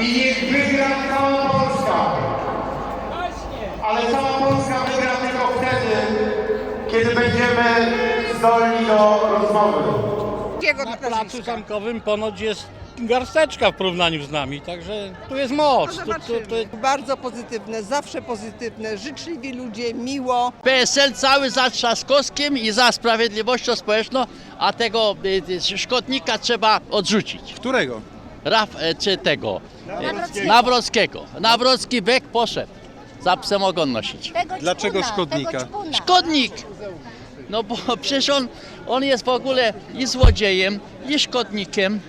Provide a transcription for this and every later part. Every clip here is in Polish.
i niech wygra cała Polska. Ale cała Polska wygra tylko wtedy, kiedy będziemy zdolni do rozmowy. Na placu zamkowym ponoć jest garsteczka w porównaniu z nami, także tu jest moc. Tu, tu, tu, Bardzo pozytywne, zawsze pozytywne, życzliwi ludzie, miło. PSL cały za Trzaskowskim i za sprawiedliwością społeczną, a tego y, y, szkodnika trzeba odrzucić. Którego? Raf, e, czy tego? e, Nawrockiego. Nawrocki bek poszedł. Za psem ogon nosić. Tego Dlaczego ćpuna, szkodnika? Tego ćpuna. Szkodnik! No bo przecież on, on jest w ogóle i złodziejem, i szkodnikiem,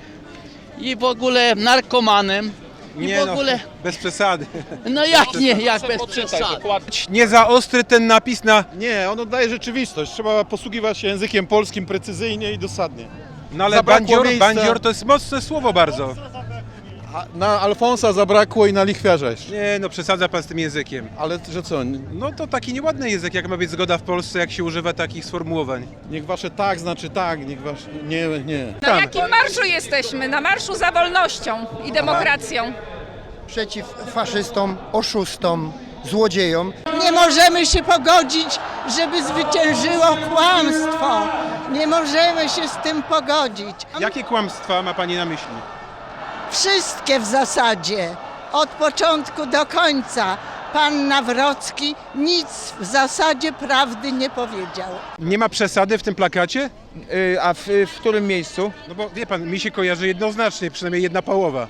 i w ogóle narkomanem, i Nie w ogóle... no, bez przesady. No jak nie, jak bez przesady. Nie za ostry ten napis na... Nie, on oddaje rzeczywistość. Trzeba posługiwać się językiem polskim precyzyjnie i dosadnie. No ale Zabrakło bandzior, miejsca. bandzior to jest mocne słowo bardzo. A na Alfonsa zabrakło i na lichwiarza jeszcze. Nie no, przesadza pan z tym językiem. Ale że co, No to taki nieładny język, jak ma być zgoda w Polsce, jak się używa takich sformułowań. niech wasze tak znaczy tak, niech wasze... Nie, nie. Na jakim marszu jesteśmy? Na marszu za wolnością i demokracją. przeciw faszystom, oszustom, złodziejom. Nie możemy się pogodzić, żeby zwyciężyło kłamstwo. Nie możemy się z tym pogodzić. Jakie kłamstwa ma pani na myśli? Wszystkie w zasadzie, od początku do końca. Pan Nawrocki nic w zasadzie prawdy nie powiedział. Nie ma przesady w tym plakacie? A w, w którym miejscu? No bo wie pan, mi się kojarzy jednoznacznie, przynajmniej jedna połowa.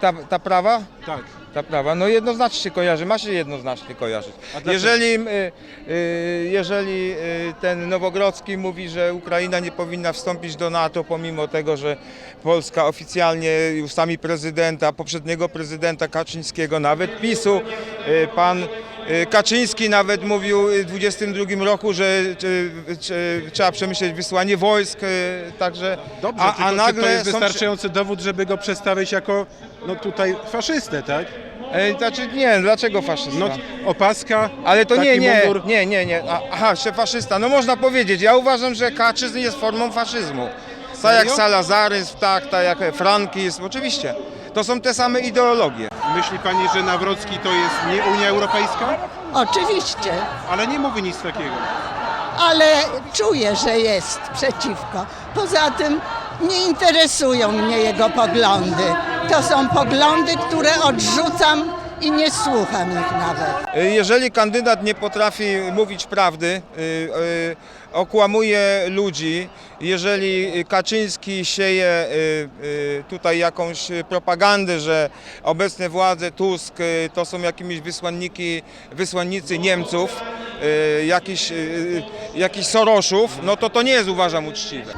ta, ta prawa? Tak. Ta prawa, no jednoznacznie się kojarzy, ma się jednoznacznie kojarzyć. Jeżeli, y, y, jeżeli y, ten Nowogrodzki mówi, że Ukraina nie powinna wstąpić do NATO, pomimo tego, że Polska oficjalnie ustami prezydenta, poprzedniego prezydenta Kaczyńskiego, nawet PiSu, y, pan Kaczyński nawet mówił w 22 roku, że y, y, trzeba przemyśleć wysłanie wojsk, także Dobrze, a, a nagle czy to jest są- wystarczający dowód, żeby go przedstawić jako, no tutaj, faszystę, tak? Ej, Znaczy nie, dlaczego faszysta? No opaska, Ale to nie, nie, mundur. nie, nie, nie. Aha, że faszysta. No można powiedzieć. Ja uważam, że kaczyzm jest formą faszyzmu. Tak jak salazaryzm, tak, tak jak frankizm, oczywiście. To są te same ideologie. Myśli pani, że Nawrocki to jest nie Unia Europejska? Oczywiście, Ale nie mówi nic takiego. ale czuję, że jest przeciwko. Poza tym nie interesują mnie jego poglądy. To są poglądy, które odrzucam i nie słucham ich nawet. Jeżeli kandydat nie potrafi mówić prawdy, y, y, okłamuje ludzi, jeżeli Kaczyński sieje y, tutaj jakąś propagandę, że obecne władze Tusk to są jakimiś wysłanniki, wysłannicy Niemców, jakiś, jakiś Soroszów, no to to nie jest uważam uczciwe.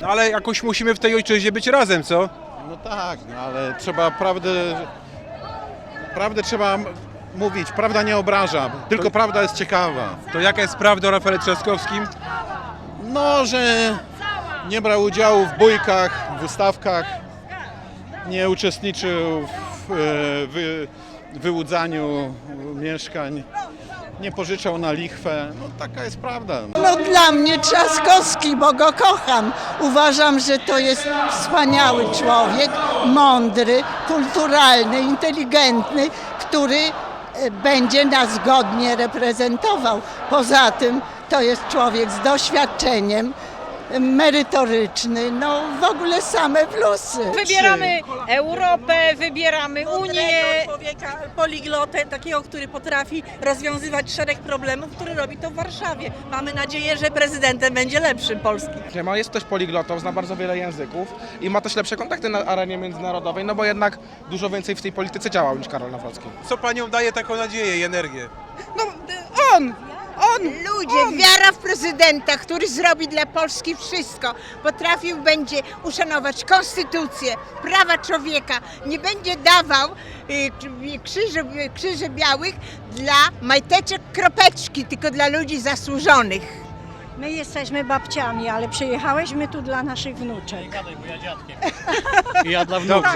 No ale jakoś musimy w tej ojczyźnie być razem, co? No tak, no ale trzeba prawdę... Prawdę trzeba mówić. Prawda nie obraża, tylko prawda jest ciekawa. To jaka jest prawda o Rafale Trzaskowskim? No, że nie brał udziału w bójkach, w ustawkach, nie uczestniczył w e, wy, wyłudzaniu mieszkań, nie pożyczał na lichwę. No taka jest prawda. No dla mnie Trzaskowski, bo go kocham. Uważam, że to jest wspaniały człowiek, mądry, kulturalny, inteligentny, który e, będzie nas godnie reprezentował. Poza tym to jest człowiek z doświadczeniem, merytoryczny, no w ogóle same plusy. Wybieramy Europę, wybieramy Unię. człowieka, poliglotę, takiego, który potrafi rozwiązywać szereg problemów, który robi to w Warszawie. Mamy nadzieję, że prezydentem będzie lepszym Polski. Ma jest też poliglotą, zna bardzo wiele języków i ma też lepsze kontakty na arenie międzynarodowej, no bo jednak dużo więcej w tej polityce działał niż Karol Nawrocki. Co panią daje taką nadzieję i energię? No, on! On! Ludzie, wiara w prezydenta, który zrobi dla Polski wszystko. Potrafił będzie uszanować konstytucję, prawa człowieka. Nie będzie dawał y, krzyży, krzyży białych dla majteczek kropeczki, tylko dla ludzi zasłużonych. My jesteśmy babciami, ale przyjechałyśmy tu dla naszych wnuczek. I ja dla wnuków.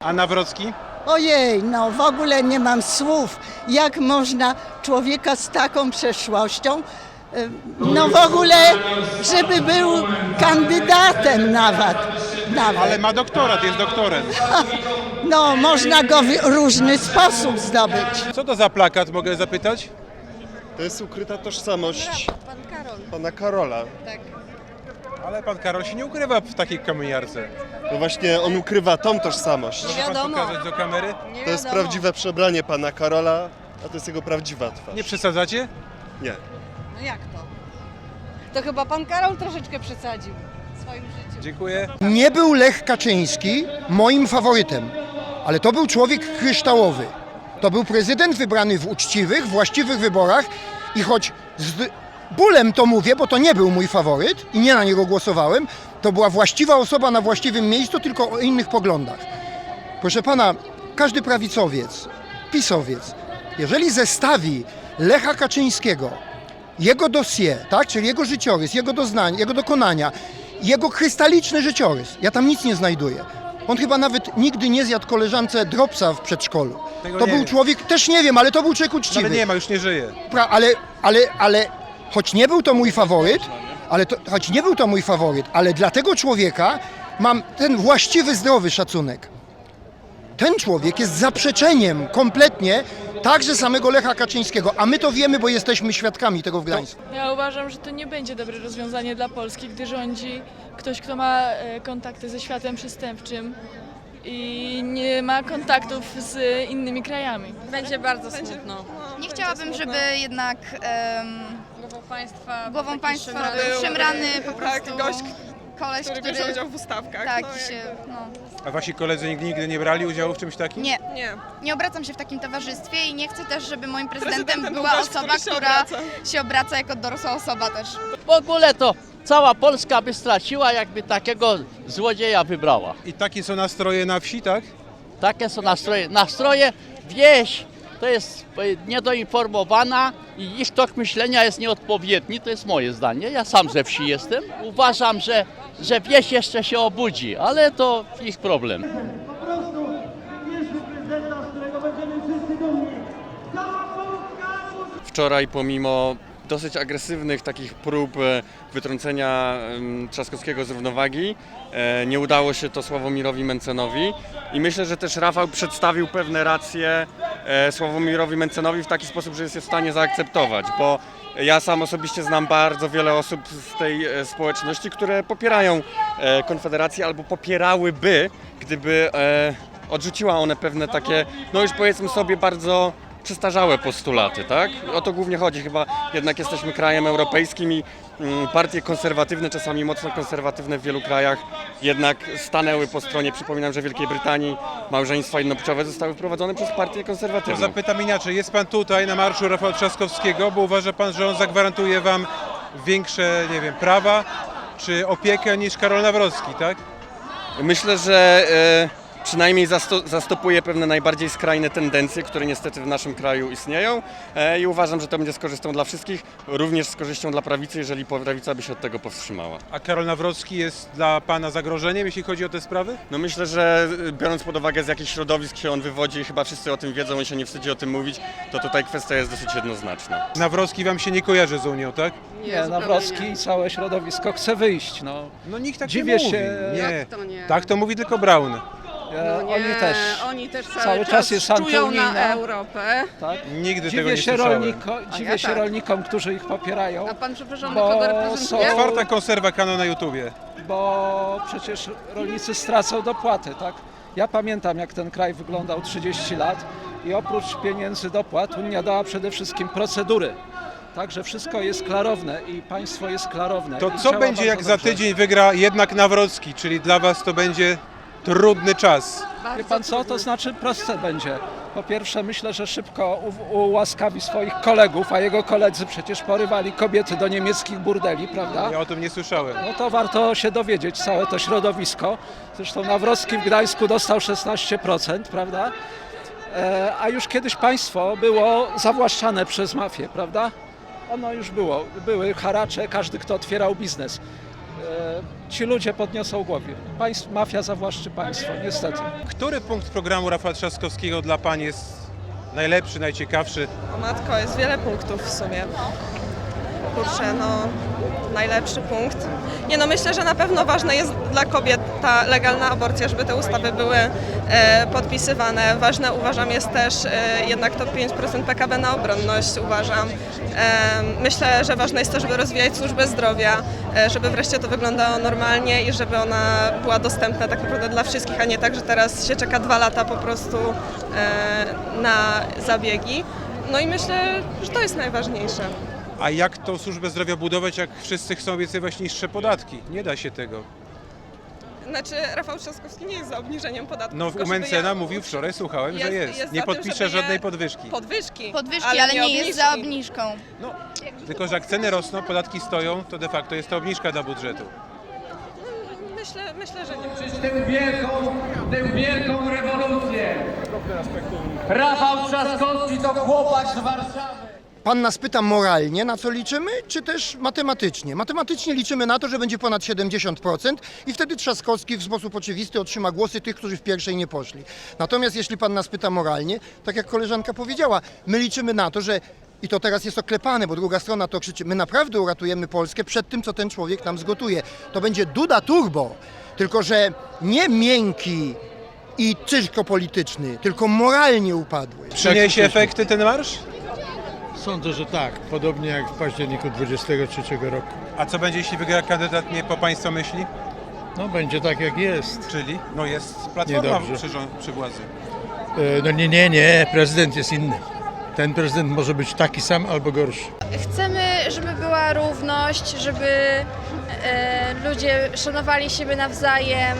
A Nawrocki? Ojej, no w ogóle nie mam słów, jak można człowieka z taką przeszłością e, no w ogóle, żeby był kandydatem nawet. nawet. Ale ma doktorat, jest doktorem. No, można go w różny sposób zdobyć. Co to za plakat, mogę zapytać? To jest ukryta tożsamość pana Karola. Ale pan Karol się nie ukrywa w takiej kamieniarce. No właśnie on ukrywa tą tożsamość. Może pan pokazać do kamery? To jest prawdziwe przebranie pana Karola, a to jest jego prawdziwa twarz. Nie przesadzacie? Nie. No jak to? To chyba pan Karol troszeczkę przesadził w swoim życiu. Dziękuję. Nie był Lech Kaczyński moim faworytem, ale to był człowiek kryształowy. To był prezydent wybrany w uczciwych, właściwych wyborach i choć z bólem to mówię, bo to nie był mój faworyt i nie na niego głosowałem, to była właściwa osoba na właściwym miejscu, tylko o innych poglądach. Proszę pana, każdy prawicowiec, pisowiec, jeżeli zestawi Lecha Kaczyńskiego, jego dossier, tak, czyli jego życiorys, jego doznania, jego dokonania, jego krystaliczny życiorys, ja tam nic nie znajduję. On chyba nawet nigdy nie zjadł koleżance dropsa w przedszkolu. Tego To nie był wiem. człowiek, też nie wiem, ale to był człowiek uczciwy. Nawet nie ma, już nie żyje. Pra, ale, ale, ale choć nie był to mój faworyt, ale to, choć nie był to mój faworyt, ale dla tego człowieka mam ten właściwy, zdrowy szacunek. Ten człowiek jest zaprzeczeniem kompletnie także samego Lecha Kaczyńskiego, a my to wiemy, bo jesteśmy świadkami tego w Gdańsku. Ja uważam, że to nie będzie dobre rozwiązanie dla Polski, gdy rządzi ktoś, kto ma e, kontakty ze światem przestępczym i nie ma kontaktów z innymi krajami. Będzie bardzo smutno. Nie chciałabym, żeby jednak em, państwa. głową państwa był szemrany po prostu koleś, który, w ustawkach. tak się, no. A wasi koledzy nigdy, nigdy nie brali udziału w czymś takim? Nie, Nie. nie obracam się w takim towarzystwie i nie chcę też, żeby moim prezydentem była osoba, która się obraca jako dorosła osoba też. W ogóle to cała Polska by straciła, jakby takiego złodzieja wybrała. I takie są nastroje na wsi, tak? Takie są nastroje. Nastroje wieś to jest e, niedoinformowana i ich tok myślenia jest nieodpowiedni, to jest moje zdanie. Ja sam ze wsi jestem. Uważam, że, że wieś jeszcze się obudzi, ale to ich problem. Wczoraj pomimo dosyć agresywnych takich prób e, wytrącenia Trzaskowskiego z równowagi, e, nie udało się to Sławomirowi Mencenowi. I myślę, że też Rafał przedstawił pewne racje e, Sławomirowi Mencenowi w taki sposób, że jest je w stanie zaakceptować, bo ja sam osobiście znam bardzo wiele osób z tej społeczności, które popierają Konfederację albo popierałyby, gdyby odrzuciła one pewne takie, no już powiedzmy sobie bardzo przestarzałe postulaty, tak? O to głównie chodzi. Chyba jednak jesteśmy krajem europejskim i mm, partie konserwatywne, czasami mocno konserwatywne w wielu krajach jednak stanęły po stronie, przypominam, że w Wielkiej Brytanii małżeństwa jednopłciowe zostały wprowadzone przez partię To konserwatywną. zapytam inaczej. Jest pan tutaj na marszu Rafała Trzaskowskiego, bo uważa pan, że on zagwarantuje wam większe, nie wiem, prawa czy opiekę niż Karol Nawrocki, tak? Myślę, że e, przynajmniej zasto- zastopuje pewne najbardziej skrajne tendencje, które niestety w naszym kraju istnieją e, i uważam, że to będzie z korzyścią dla wszystkich, również z korzyścią dla prawicy, jeżeli prawica by się od tego powstrzymała. A Karol Nawrocki jest dla pana zagrożeniem, jeśli chodzi o te sprawy? No myślę, że y, biorąc pod uwagę z jakich środowisk się on wywodzi, chyba wszyscy o tym wiedzą, on się nie wstydzi o tym mówić, to tutaj kwestia jest dosyć jednoznaczna. Nawrocki wam się nie kojarzy z Unią, tak? Nie, Nawrocki i całe środowisko chce wyjść. No. No nikt tak Dziwię nie mówi. się. Nie. To nie. Tak to mówi tylko Braun. Oni też. Oni też cały, cały czas jest czują na Europę. Tak? Nigdy tego Dziwię nie się, słyszałem. rolniko, dziwię ja się tak. rolnikom, którzy ich popierają, A pan, przepraszam, Bo kogo reprezentuje? są- Czwarta konserwa Kano na YouTubie. bo przecież rolnicy stracą dopłaty, tak? Ja pamiętam, jak ten kraj wyglądał 30 lat i oprócz pieniędzy dopłat Unia dała przede wszystkim procedury. Także wszystko jest klarowne i państwo jest klarowne. To I co działa będzie, jak bardzo za dobrze. tydzień wygra jednak Nawrocki, czyli dla was to będzie trudny czas? Wie pan co, to znaczy proste będzie. Po pierwsze myślę, że szybko u- ułaskawi swoich kolegów, a jego koledzy przecież porywali kobiety do niemieckich burdeli, prawda? Ja o tym nie słyszałem. No to warto się dowiedzieć, całe to środowisko. Zresztą Nawrocki w Gdańsku dostał 16%, prawda? E, a już kiedyś państwo było zawłaszczane przez mafię, prawda? Ono już było. Były haracze, każdy kto otwierał biznes. E, ci ludzie podniosą głowie. Państw, mafia zawłaszczy państwo, niestety. Który punkt programu Rafała Trzaskowskiego dla pań jest najlepszy, najciekawszy? O matko, jest wiele punktów w sumie. kurczę, no najlepszy punkt. Nie no, myślę, że na pewno ważne jest dla kobiet ta legalna aborcja, żeby te ustawy były e, podpisywane. Ważne uważam jest też e, jednak to 5% PKB na obronność uważam. E, myślę, że ważne jest to, żeby rozwijać służbę zdrowia, żeby wreszcie to wyglądało normalnie i żeby ona była dostępna tak naprawdę dla wszystkich, a nie tak, że teraz się czeka dwa lata po prostu na zabiegi. No i myślę, że to jest najważniejsze. A jak tą służbę zdrowia budować, jak wszyscy chcą obiecywać niższe podatki? Nie da się tego. Znaczy, Rafał Trzaskowski nie jest za obniżeniem podatków. No tylko u żeby Mencena je- mówił wczoraj, słuchałem, że Jest- jest. jest Nie za tym, podpisze żeby je- żadnej podwyżki. Podwyżki. Podwyżki, ale, nie jest za obniżką. No, tylko że jak ceny rosną, podatki stoją, to de facto jest to obniżka dla budżetu. Myślę, myślę, że nie. tę wielką, tę wielką rewolucję. Rafał Trzaskowski to chłopak z Warszawy. Pan nas pyta moralnie, na co liczymy, czy też matematycznie? Matematycznie liczymy na to, że będzie ponad 70% i wtedy Trzaskowski w sposób oczywisty otrzyma głosy tych, którzy w pierwszej nie poszli. Natomiast jeśli pan nas pyta moralnie, tak jak koleżanka powiedziała, my liczymy na to, że i to teraz jest oklepane, bo druga strona to krzyczy, my naprawdę uratujemy Polskę przed tym, co ten człowiek nam zgotuje. To będzie Duda Turbo, tylko że nie miękki i tylko polityczny, tylko moralnie upadły. Przyniesie efekty ten marsz? Sądzę, że tak. Podobnie jak w październiku 23 roku. A co będzie, jeśli wygra kandydat nie po Państwa myśli? No będzie tak jak jest. Czyli? No jest Platforma Niedobrze. przy, rząd- przy władzy. E, No nie, nie, nie. Prezydent jest inny. Ten prezydent może być taki sam albo gorszy. Chcemy, żeby była równość, żeby e, ludzie szanowali siebie nawzajem.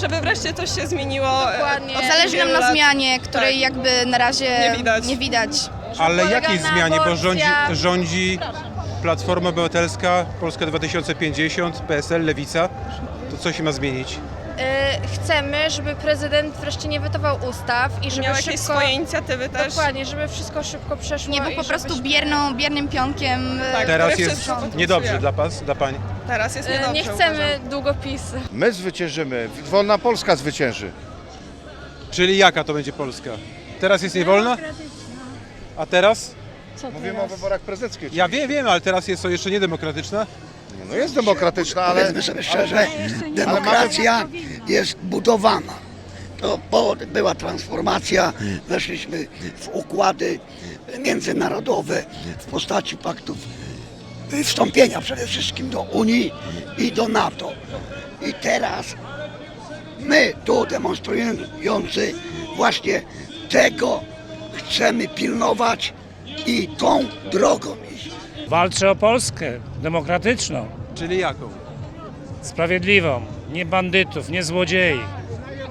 Żeby wreszcie coś się zmieniło. e, Dokładnie. od Zależy nam wielu na lat. zmianie, której Tak. jakby na razie Nie widać. Nie widać. Ale jakiej zmianie? Bo aborcja- rządzi, rządzi Platforma Obywatelska, Polska 2050, PSL, Lewica. To co się ma zmienić? E, chcemy, żeby prezydent wreszcie nie wytował ustaw i żeby Miał szybko... jakieś swoje inicjatywy też. Dokładnie, żeby wszystko szybko przeszło. Nie był po prostu żebyśmy- bierną, biernym pionkiem. e, Tak. Teraz które jest wszystko podpisuje. niedobrze dla Pas, dla Pań. Teraz jest niedobrze. Nie chcemy uważam. długopisy. My zwyciężymy. Wolna Polska zwycięży. Czyli jaka to będzie Polska? Teraz jest niewolna? A teraz? Mówimy o wyborach prezydenckich. Ja wiem, wiem, ale teraz jest to jeszcze niedemokratyczna. No jest demokratyczna, ale... Powiedzmy sobie szczerze, demokracja jest budowana. To po, była transformacja, weszliśmy w układy międzynarodowe w postaci paktów wstąpienia przede wszystkim do Unii i do NATO. I teraz my tu demonstrujący właśnie tego chcemy pilnować i tą drogą iść. Walczę o Polskę demokratyczną, Czyli jaką? sprawiedliwą, nie bandytów, nie złodziei.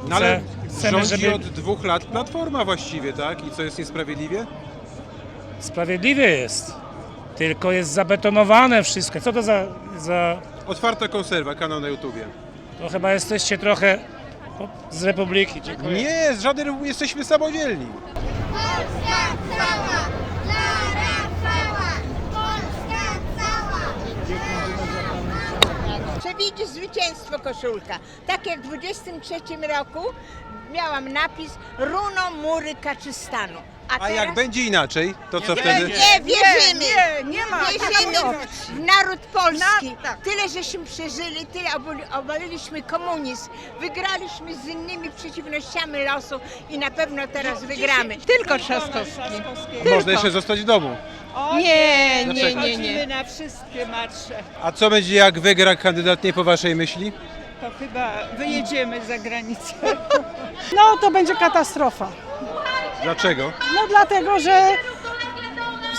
No ale Chcemy, rządzi żeby- od dwóch lat Platforma właściwie, tak? I co jest niesprawiedliwie? Sprawiedliwie jest, tylko jest zabetonowane wszystko. Co to za... za Otwarta konserwa, kanał na YouTubie. to chyba jesteście trochę z Republiki. Dziękuję. Nie, z żaden jesteśmy samodzielni. Przewidzieć zwycięstwo koszulka. Tak jak w 23 roku miałam napis Runo Mury Kaczystanu. A teraz... jak będzie inaczej, to co nie, wtedy? Nie, wierzymy. Nie, nie ma Wierzymy opcji. w naród polski. Na- tak. Tyle żeśmy przeżyli, tyle obali- obaliliśmy komunizm. Wygraliśmy z innymi przeciwnościami losu i na pewno teraz wygramy. Tylko Trzaskowski. Można jeszcze zostać w domu. Nie, nie, nie, nie. na wszystkie marsze. A co będzie jak wygra kandydat nie po waszej myśli? To chyba wyjedziemy za granicę. No to będzie katastrofa. Dlaczego? No dlatego, że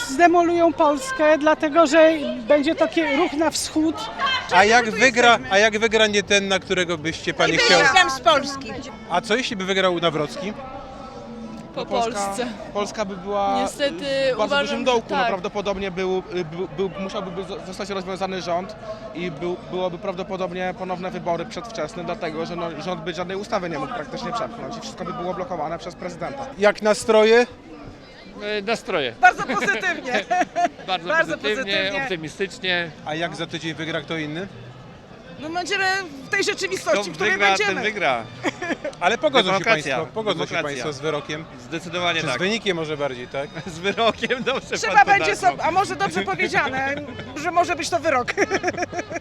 zdemolują Polskę, dlatego, że będzie taki ruch na wschód. A jak wygra, a jak wygra nie ten, na którego byście pani chciał? Wyjeżdżam z Polski. A co jeśli by wygrał Nawrocki? Po Polsce. Polska by była Niestety w bardzo uważam, dużym dołku. tak. No, prawdopodobnie był, był, był, musiałby zo- zostać rozwiązany rząd i był, byłoby prawdopodobnie ponowne wybory przedwczesne, dlatego że no, rząd by żadnej ustawy nie mógł praktycznie przepchnąć i wszystko by było blokowane przez prezydenta. Jak nastroje? Nastroje. Bardzo pozytywnie. Bardzo, Bardzo pozytywnie, pozytywnie. optymistycznie. A jak za tydzień wygra kto inny? No będziemy w tej rzeczywistości, Kto w której wygra, będziemy. ten wygra. Ale pogodzą się Demokracja, Państwo, pogodzą się demokracja. państwo z wyrokiem, Zdecydowanie czy tak. z wynikiem może bardziej, tak? Z wyrokiem dobrze Trzeba pan będzie a może dobrze powiedziane, że może być to wyrok.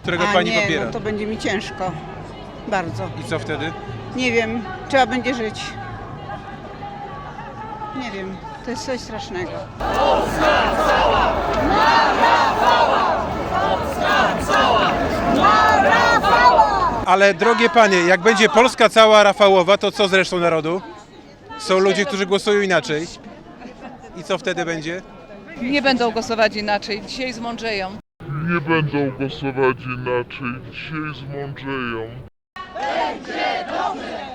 Którego Pani nie, popiera. no to będzie mi ciężko. Bardzo. I co wtedy? Nie wiem, trzeba będzie żyć. Nie wiem, to jest coś strasznego. Ale drogie Panie, jak będzie Polska cała Rafałowa, to co z resztą narodu? Są ludzie, którzy głosują inaczej. I co wtedy będzie? Nie będą głosować inaczej, dzisiaj zmądrzeją. Nie będą głosować inaczej, dzisiaj zmądrzeją. Będzie dobrze!